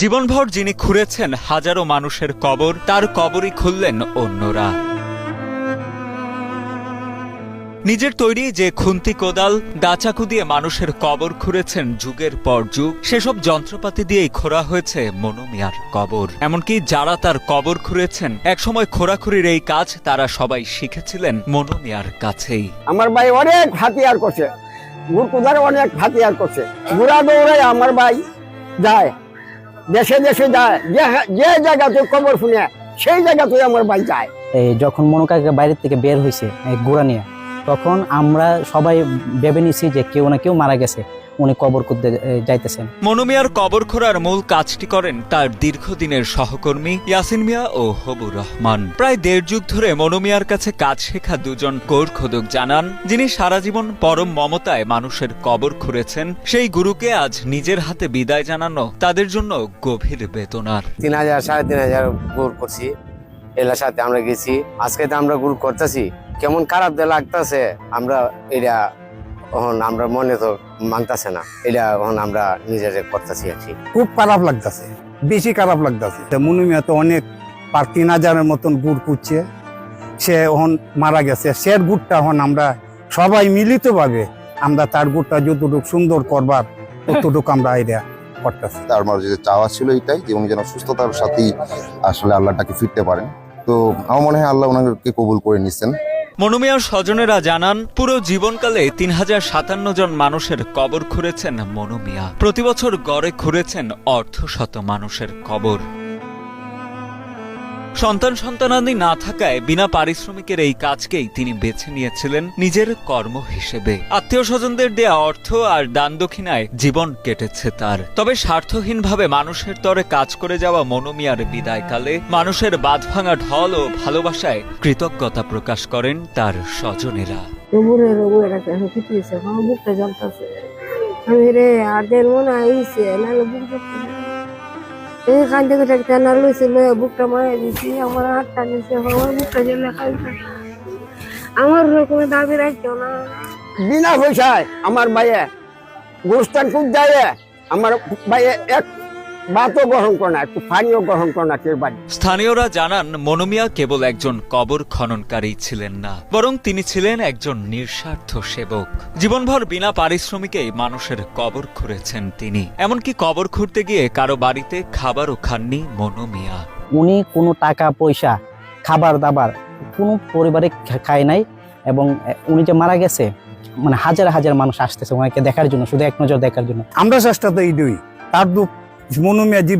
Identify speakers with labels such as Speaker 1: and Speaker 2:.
Speaker 1: জীবনভর যিনি খুঁড়েছেন হাজারো মানুষের কবর, তার কবরই খুললেন অন্যরা। নিজের তৈরি যে খুন্তি কোদাল দাচাকু দিয়ে মানুষের কবর খুঁড়েছেন যুগের পর যুগ, সেসব যন্ত্রপাতি দিয়েই খোঁড়া হয়েছে মনোমিয়ার কবর। এমনকি যারা তার কবর খুঁড়েছেন, একসময় খোঁড়াখুড়ির এই কাজ তারা সবাই শিখেছিলেন মনোমিয়ার কাছেই।
Speaker 2: আমার ভাই অনেক হাতিয়ার করছে অনেক হাতিয়ার করছে। ঘোড়া দৌড়ে আমার ভাই যায়। দেশে দেশে যায়, যে যে জায়গাতে কবর শুনে, সেই জায়গাতে আমার বাড়ি যায়।
Speaker 3: এই যখন মনোকাকে বাইরের থেকে বের হয়েছে গোড়া নিয়ে তখন আমরা সবাই ভেবে নিছি যে কেউ না কেউ মারা গেছে উনি কবর করতে যাইতেছেন।
Speaker 1: মনোমিয়ার কবর খোঁড়ার মূল কাজটি করেন তার দীর্ঘদিনের সহকর্মী ইয়াসিন মিয়া ও হবুর রহমান। প্রায় দেড় যুগ ধরে মনোমিয়ার কাছে কাজ শেখা দুজন কোর খোদক জানান যিনি সারা জীবন পরম মমতায় মানুষের কবর খুঁড়েছেন সেই গুরুকে আজ নিজের হাতে বিদায় জানানো তাদের জন্য গভীর বেতনার
Speaker 4: তিন হাজার সাড়ে তিন হাজার গুড় করছি এলার সাথে আমরা গেছি আজকে তো আমরা গুরু করতেছি। কেমন খারাপ যে লাগতেছে আমরা এটা এখন আমরা মনে তো মানতেছে না। এটা এখন আমরা নিজেদের করতেছি আর কি।
Speaker 5: খুব খারাপ লাগতেছে বেশি খারাপ লাগতেছে। মুনুমিয়া তো অনেক পার তিন হাজারের মতন গুড় কুচ্ছে সে এখন মারা গেছে। সে গুড়টা এখন আমরা সবাই মিলিত ভাবে আমরা তার গুড়টা যতটুকু সুন্দর করবার ততটুকু আমরা এটা করতেছি।
Speaker 6: তার আমার যে চাওয়া ছিল এটাই যে উনি যেন সুস্থতার সাথেই আসলে আল্লাহটাকে ফিরতে পারেন। তো আমার মনে হয় আল্লাহ ওনাকে কবুল করে নিচ্ছেন
Speaker 1: মনোমিয়ার স্বজনেরা জানান, পুরো জীবনকালে তিন হাজার সাতান্ন জন মানুষের কবর খুঁড়েছেন মনোমিয়া প্রতিবছর গড়ে খুঁড়েছেন অর্ধশত মানুষের কবর। সন্তান সন্তানাদি না থাকায় বিনা পারিশ্রমিকের এই কাজকেই তিনি বেছে নিয়েছিলেন নিজের কর্ম হিসেবে। আত্মীয় স্বজনদের দেয়া অর্থ আর দান দক্ষিণায় জীবন কেটেছে তার। তবে স্বার্থহীনভাবে মানুষের তরে কাজ করে যাওয়া মনোমিয়ার বিদায়কালে মানুষের বাঁধ ভাঙা ঢল ও ভালোবাসায় কৃতজ্ঞতা প্রকাশ করেন তার স্বজনেরা।
Speaker 7: আমি রে, আর মনে আইছে নাহলে জ্বলতেছে এই থেকে একটা না লইছে লয়ে বুকটা মারা দিছি, আমার হাতটা নিছে আমার বুকটা জেলে খাইছে আমার রকমের দাবি রাখছো না।
Speaker 2: বিনা পয়সায় আমার ভাইয়ে গোস্তান খুব যায় আমার ভাইয়ে এক ভাতও গ্রহণ করে না একটু পানিও গ্রহণ করে না কেউ বাড়ি
Speaker 1: স্থানীয়রা জানান মনোমিয়া কেবল একজন কবর খননকারী ছিলেন না বরং তিনি ছিলেন একজন নিঃস্বার্থ সেবক। জীবনভর বিনা পারিশ্রমিকেই মানুষের কবর খুঁড়েছেন তিনি। এমনকি কবর খুঁড়তে গিয়ে কারও বাড়িতে খাবারও খাননি মনোমিয়া।
Speaker 3: উনি কোনো টাকা পয়সা খাবার দাবার কোনো পরিবারে খায় নাই এবং উনি যে মারা গেছে মানে হাজার হাজার মানুষ আসতেছে ওনাকে দেখার জন্য শুধু এক নজর দেখার জন্য।
Speaker 5: আমরা চেষ্টা তো এইটাই তার দুঃখ মনুমিয়া জি